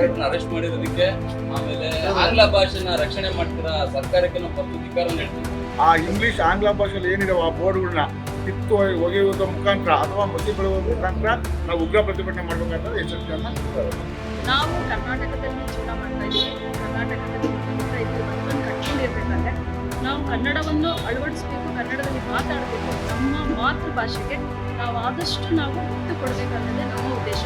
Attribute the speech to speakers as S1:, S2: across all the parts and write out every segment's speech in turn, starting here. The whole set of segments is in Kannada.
S1: ಹೋರಾಟಗಾರರನ್ನ ಅರೆಸ್ಟ್ ಮಾಡಿರೋದಕ್ಕೆ ಆಮೇಲೆ ಆಂಗ್ಲ ಭಾಷೆನ ರಕ್ಷಣೆ ಮಾಡ್ತೀರಾ? ಸರ್ಕಾರಕ್ಕೆ ನಾವು ಧಿಕ್ಕಾರ ನೀಡ್ತೀವಿ.
S2: ಆ ಇಂಗ್ಲಿಷ್ ಆಂಗ್ಲ ಭಾಷೆಯಲ್ಲಿ ಏನಿದಾವೆ ಆ ಬೋರ್ಡ್ಗಳನ್ನ ಕಿತ್ತು ಒಗೆಯುವುದರ ಮುಖಾಂತರ ಅಥವಾ ಮಸಿ ಬೆಳೆಯುವ ಮುಖಾಂತರ ನಾವು ಉಗ್ರ ಪ್ರತಿಭಟನೆ ಮಾಡಬೇಕಾದ ಎಚ್ಚರಿಕೆಯನ್ನು.
S3: ನಾವು ಕರ್ನಾಟಕದಲ್ಲಿ ಜೀವನ ಮಾಡ್ತಾ ಇದ್ದೀವಿ. ಕರ್ನಾಟಕದಲ್ಲಿ ಕಟ್ಕೊಂಡಿರ್ಬೇಕಾದ್ರೆ ನಾವು ಕನ್ನಡವನ್ನು ಅಳವಡಿಸಬೇಕು ಕನ್ನಡದಲ್ಲಿ ಮಾತಾಡಬೇಕು ನಮ್ಮ ಮಾತೃಭಾಷೆಗೆ ನಾವು ಆದಷ್ಟು ನಾವು ಒತ್ತು ಕೊಡಬೇಕನ್ನೋದೇ ನಮ್ಮ ಉದ್ದೇಶ.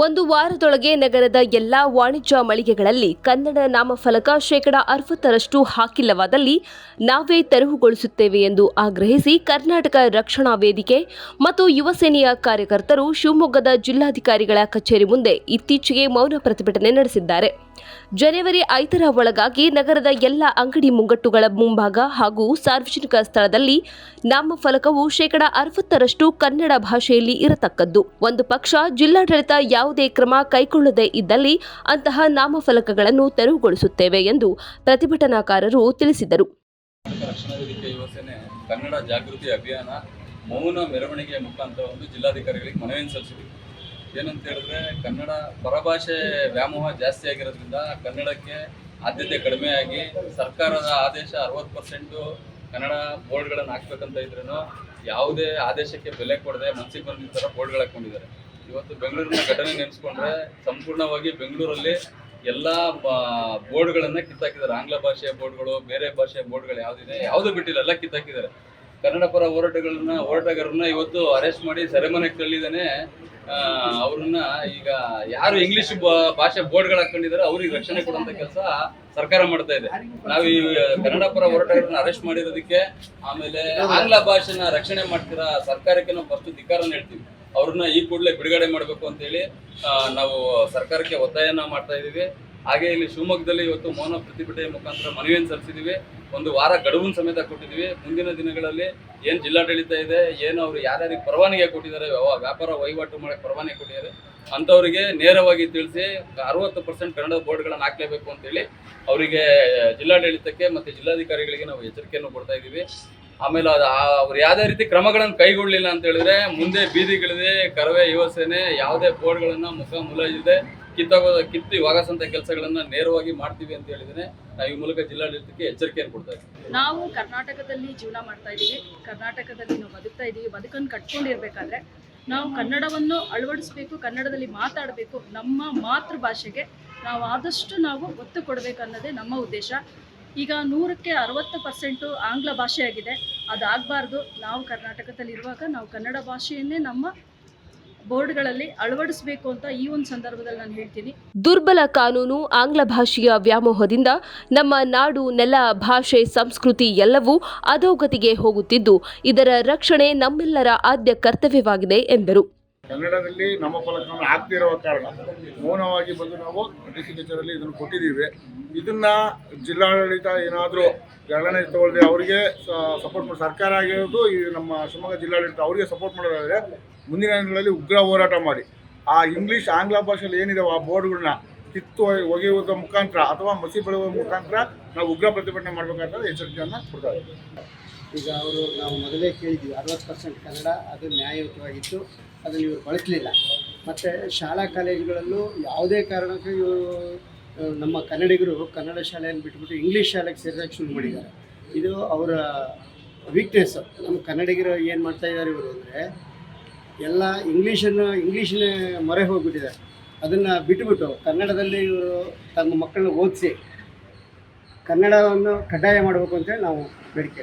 S4: ಒಂದು ವಾರದೊಳಗೆ ನಗರದ ಎಲ್ಲಾ ವಾಣಿಜ್ಯ ಮಳಿಗೆಗಳಲ್ಲಿ ಕನ್ನಡ ನಾಮಫಲಕ ಶೇಕಡ ಅರವತ್ತರಷ್ಟು ಹಾಕಿಲ್ಲವಾದಲ್ಲಿ ನಾವೇ ತೆರವುಗೊಳಿಸುತ್ತೇವೆ ಎಂದು ಆಗ್ರಹಿಸಿ ಕರ್ನಾಟಕ ರಕ್ಷಣಾ ವೇದಿಕೆ ಮತ್ತು ಯುವ ಸೇನೆಯ ಕಾರ್ಯಕರ್ತರು ಶಿವಮೊಗ್ಗದ ಜಿಲ್ಲಾಧಿಕಾರಿಗಳ ಕಚೇರಿ ಮುಂದೆ ಇತ್ತೀಚೆಗೆ ಮೌನ ಪ್ರತಿಭಟನೆ ನಡೆಸಿದ್ದಾರೆ. ಜನವರಿ ಐದರ ಒಳಗಾಗಿ ನಗರದ ಎಲ್ಲ ಅಂಗಡಿ ಮುಂಗಟ್ಟುಗಳ ಮುಂಭಾಗ ಹಾಗೂ ಸಾರ್ವಜನಿಕ ಸ್ಥಳದಲ್ಲಿ ನಾಮಫಲಕವು ಶೇಕಡ ಅರವತ್ತರಷ್ಟು ಕನ್ನಡ ಭಾಷೆಯಲ್ಲಿ ಇರತಕ್ಕದ್ದು. ಒಂದು ಪಕ್ಷ ಜಿಲ್ಲಾಡಳಿತ ಯಾವುದೇ ಕ್ರಮ ಕೈಗೊಳ್ಳದೇ ಇದ್ದಲ್ಲಿ ಅಂತಹ ನಾಮಫಲಕಗಳನ್ನು ತೆರವುಗೊಳಿಸುತ್ತೇವೆ ಎಂದು ಪ್ರತಿಭಟನಾಕಾರರು ತಿಳಿಸಿದರು.
S1: ಕನ್ನಡ ಜಾಗೃತಿ ಅಭಿಯಾನ, ಮೌನ ಮೆರವಣಿಗೆ ಮುಖಾಂತರ ಒಂದು ಜಿಲ್ಲಾಧಿಕಾರಿಗಳಿಗೆ ಮನವಿಯನ್ನು ಸಲ್ಲಿಸಿದ್ವಿ ಏನಂತ ಹೇಳಿದ್ರೆ ಕನ್ನಡ ಪರಭಾಷೆ ವ್ಯಾಮೋಹ ಜಾಸ್ತಿ ಆಗಿರೋದ್ರಿಂದ ಕನ್ನಡಕ್ಕೆ ಆದ್ಯತೆ ಕಡಿಮೆಯಾಗಿ ಸರ್ಕಾರದ ಆದೇಶ ಅರವತ್ತು ಪರ್ಸೆಂಟು ಕನ್ನಡ ಬೋರ್ಡ್ಗಳನ್ನು ಹಾಕ್ಬೇಕಂತ ಇದ್ರೂ ಯಾವುದೇ ಆದೇಶಕ್ಕೆ ಬೆಲೆ ಕೊಡದೆ ಮನಸ್ಸಿಗೆ ಬಂದಿದ್ದ ಥರ ಬೋರ್ಡ್ಗಳು ಹಾಕೊಂಡಿದ್ದಾರೆ. ಇವತ್ತು ಬೆಂಗಳೂರಿನ ಘಟನೆ ನೆನೆಸ್ಕೊಂಡ್ರೆ ಸಂಪೂರ್ಣವಾಗಿ ಬೆಂಗಳೂರಲ್ಲಿ ಎಲ್ಲ ಬೋರ್ಡ್ಗಳನ್ನು ಕಿತ್ತಾಕಿದ್ದಾರೆ. ಆಂಗ್ಲ ಭಾಷೆಯ ಬೋರ್ಡ್ಗಳು, ಬೇರೆ ಭಾಷೆಯ ಬೋರ್ಡ್ಗಳು ಯಾವುದಿದೆ, ಯಾವುದು ಬಿಟ್ಟಿಲ್ಲ, ಎಲ್ಲ ಕಿತ್ತಾಕಿದ್ದಾರೆ. ಕನ್ನಡ ಪರ ಹೋರಾಟಗಳನ್ನ ಹೋರಾಟಗಾರರನ್ನ ಇವತ್ತು ಅರೆಸ್ಟ್ ಮಾಡಿ ಸೆರೆಮನೆಗೆ ತಳ್ಳಿದಾನೆ ಅವ್ರನ್ನ ಈಗ ಯಾರು ಇಂಗ್ಲಿಷ್ ಭಾಷೆ ಬೋರ್ಡ್ಗಳು ಹಾಕೊಂಡಿದ್ದಾರೆ ಅವ್ರಿಗೆ ರಕ್ಷಣೆ ಕೊಡುವಂತ ಕೆಲಸ ಸರ್ಕಾರ ಮಾಡ್ತಾ ಇದೆ. ನಾವು ಈ ಕನ್ನಡ ಪರ ಹೋರಾಟಗಾರರನ್ನ ಅರೆಸ್ಟ್ ಮಾಡಿರೋದಕ್ಕೆ ಆಮೇಲೆ ಆಂಗ್ಲ ಭಾಷೆನ ರಕ್ಷಣೆ ಮಾಡ್ತೀರಾ, ಸರ್ಕಾರಕ್ಕೆ ನಾವು ಫಸ್ಟ್ ಧಿಕ್ಕಾರ ಹೇಳ್ತೀವಿ. ಅವ್ರನ್ನ ಈ ಕೂಡಲೇ ಬಿಡುಗಡೆ ಮಾಡಬೇಕು ಅಂತೇಳಿ ಹೇಳಿ ನಾವು ಸರ್ಕಾರಕ್ಕೆ ಒತ್ತಾಯನ ಮಾಡ್ತಾ ಇದ್ದೀವಿ ಹಾಗೆ ಇಲ್ಲಿ ಶಿವಮೊಗ್ಗದಲ್ಲಿ ಇವತ್ತು ಮೌನ ಪ್ರತಿಭಟನೆ ಮುಖಾಂತರ ಮನವಿಯನ್ನು ಸಲ್ಲಿಸಿದ್ದೀವಿ. ಒಂದು ವಾರ ಗಡುವಿನ ಸಮೇತ ಕೊಟ್ಟಿದ್ದೀವಿ. ಮುಂದಿನ ದಿನಗಳಲ್ಲಿ ಏನು ಜಿಲ್ಲಾಡಳಿತ ಇದೆ, ಏನು ಅವರು ಯಾರ್ಯಾರಿಗೆ ಪರವಾನಗಿ ಕೊಟ್ಟಿದ್ದಾರೆ ವ್ಯಾಪಾರ ವಹಿವಾಟು ಮಾಡೋಕ್ಕೆ ಪರವಾನಗಿ ಕೊಟ್ಟಿದ್ದಾರೆ, ಅಂಥವರಿಗೆ ನೇರವಾಗಿ ತಿಳಿಸಿ ಅರವತ್ತು ಪರ್ಸೆಂಟ್ ಕನ್ನಡ ಬೋರ್ಡ್ಗಳನ್ನು ಹಾಕಲೇಬೇಕು ಅಂತೇಳಿ ಅವರಿಗೆ ಜಿಲ್ಲಾಡಳಿತಕ್ಕೆ ಮತ್ತು ಜಿಲ್ಲಾಧಿಕಾರಿಗಳಿಗೆ ನಾವು ಎಚ್ಚರಿಕೆಯನ್ನು ಕೊಡ್ತಾ ಇದ್ದೀವಿ. ಆಮೇಲೆ ಅದು ಅವ್ರು ಯಾವುದೇ ರೀತಿ ಕ್ರಮಗಳನ್ನು ಕೈಗೊಳ್ಳಲಿಲ್ಲ ಅಂತ ಹೇಳಿದ್ರೆ ಮುಂದೆ ಬೀದಿಗಳಿದೆ ಕರವೇ ಯುವ ಸೇನೆ, ಯಾವುದೇ ಬೋರ್ಡ್ಗಳನ್ನು ಮುಖ ಮುಲಾಜಿದೆ ಕಿತ್ತಾಗೋ ಕಿತ್ತು ಇವಾಗಸಂತ ಕೆಲಸಗಳನ್ನ ನೇರವಾಗಿ ಮಾಡ್ತೀವಿ ಅಂತ ಹೇಳಿದ್ರೆ ನಾವು ಈ ಮೂಲಕ ಜಿಲ್ಲಾಡಳಿತಕ್ಕೆ ಎಚ್ಚರಿಕೆಯನ್ನು ಕೊಡ್ತಾ ಇದ್ದೀವಿ.
S3: ನಾವು ಕರ್ನಾಟಕದಲ್ಲಿ ಜೀವನ ಮಾಡ್ತಾ ಇದ್ದೀವಿ. ಕರ್ನಾಟಕದಲ್ಲಿ ನಾವು ಬದುಕ್ತಾ ಇದ್ದೀವಿ. ಬದುಕನ್ನು ಕಟ್ಕೊಂಡಿರ್ಬೇಕಾದ್ರೆ ನಾವು ಕನ್ನಡವನ್ನು ಅಳವಡಿಸ್ಬೇಕು, ಕನ್ನಡದಲ್ಲಿ ಮಾತಾಡಬೇಕು. ನಮ್ಮ ಮಾತೃಭಾಷೆಗೆ ನಾವು ಆದಷ್ಟು ನಾವು ಒತ್ತು ಕೊಡಬೇಕು ಅನ್ನೋದೇ ನಮ್ಮ ಉದ್ದೇಶ. ಈಗ ನೂರಕ್ಕೆ ಅರವತ್ತು ಪರ್ಸೆಂಟು ಆಂಗ್ಲ ಭಾಷೆಯಾಗಿದೆ. ಅದಾಗಬಾರ್ದು. ನಾವು ಕರ್ನಾಟಕದಲ್ಲಿರುವಾಗ ನಾವು ಕನ್ನಡ ಭಾಷೆಯನ್ನೇ ನಮ್ಮ ಬೋರ್ಡ್ಗಳಲ್ಲಿ ಅಳವಡಿಸಬೇಕು ಅಂತ ಈ ಒಂದು ಸಂದರ್ಭದಲ್ಲಿ ನಾನು ಹೇಳ್ತೀನಿ.
S4: ದುರ್ಬಲ ಕಾನೂನು ಆಂಗ್ಲ ಭಾಷೆಯ ವ್ಯಾಮೋಹದಿಂದ ನಮ್ಮ ನಾಡು, ನೆಲ, ಭಾಷೆ, ಸಂಸ್ಕೃತಿ ಎಲ್ಲವೂ ಅಧೋಗತಿಗೆ ಹೋಗುತ್ತಿದ್ದು, ಇದರ ರಕ್ಷಣೆ ನಮ್ಮೆಲ್ಲರ ಆದ್ಯ ಕರ್ತವ್ಯವಾಗಿದೆ ಎಂದರು.
S2: ಕನ್ನಡದಲ್ಲಿ ನಮ್ಮ ಫಲಕವನ್ನು ಆಗ್ತಿರುವ ಕಾರಣ ಮೌನವಾಗಿ ಬಂದು ನಾವು ಡಿ ಸಿ ಕಚೇರಿಯಲ್ಲಿ ಇದನ್ನು ಕೊಟ್ಟಿದ್ದೀವಿ. ಇದನ್ನ ಜಿಲ್ಲಾಡಳಿತ ಏನಾದರೂ ಗಣನೆ ತಗೊಳ್ಳದೆ ಅವರಿಗೆ ಸಪೋರ್ಟ್ ಮಾಡಿ, ಸರ್ಕಾರ ಆಗಿರೋದು ಈ ನಮ್ಮ ಶಿವಮೊಗ್ಗ ಜಿಲ್ಲಾಡಳಿತ ಅವರಿಗೆ ಸಪೋರ್ಟ್ ಮಾಡೋದಾದರೆ ಮುಂದಿನ ದಿನಗಳಲ್ಲಿ ಉಗ್ರ ಹೋರಾಟ ಮಾಡಿ. ಆ ಇಂಗ್ಲೀಷ್ ಆಂಗ್ಲ ಭಾಷೆಯಲ್ಲಿ ಏನಿದಾವೆ ಆ ಬೋರ್ಡ್ಗಳನ್ನ ಕಿತ್ತು ಒಗೆಯುವುದರ ಮುಖಾಂತರ ಅಥವಾ ಮಸಿ ಬೆಳೆಯುವ ಮುಖಾಂತರ ನಾವು ಉಗ್ರ ಪ್ರತಿಭಟನೆ ಮಾಡಬೇಕಾದ ಎಚ್ಚರಿಕೆಯನ್ನು ಕೊಡ್ತಾ ಇದ್ದೀವಿ.
S5: ಈಗ ಅವರು ನಾವು ಮೊದಲೇ ಕೇಳಿದ್ವಿ, ಅರವತ್ತು ಪರ್ಸೆಂಟ್ ಕನ್ನಡ, ಅದು ನ್ಯಾಯಯುತವಾಗಿತ್ತು, ಅದನ್ನು ಇವರು ಬಳಸಲಿಲ್ಲ. ಮತ್ತು ಶಾಲಾ ಕಾಲೇಜುಗಳಲ್ಲೂ ಯಾವುದೇ ಕಾರಣಕ್ಕೂ ಇವರು ನಮ್ಮ ಕನ್ನಡಿಗರು ಕನ್ನಡ ಶಾಲೆಯನ್ನು ಬಿಟ್ಬಿಟ್ಟು ಇಂಗ್ಲೀಷ್ ಶಾಲೆಗೆ ಸೇರಿದಾಗ ಶುರು ಮಾಡಿದ್ದಾರೆ. ಇದು ಅವರ ವೀಕ್ನೆಸ್ಸು ನಮ್ಮ ಕನ್ನಡಿಗರು ಏನು ಮಾಡ್ತಾ ಇದ್ದಾರೆ ಇವರು ಅಂದರೆ, ಎಲ್ಲ ಇಂಗ್ಲೀಷನ್ನು ಇಂಗ್ಲೀಷಿನ ಮೊರೆ ಹೋಗ್ಬಿಟ್ಟಿದ್ದಾರೆ. ಅದನ್ನು ಬಿಟ್ಟುಬಿಟ್ಟು ಕನ್ನಡದಲ್ಲಿ ಇವರು ತಮ್ಮ ಮಕ್ಕಳನ್ನ ಓದಿಸಿ ಕನ್ನಡವನ್ನು ಕಡ್ಡಾಯ ಮಾಡಬೇಕು ಅಂತೇಳಿ ನಾವು ಬೇಡಿಕೆ.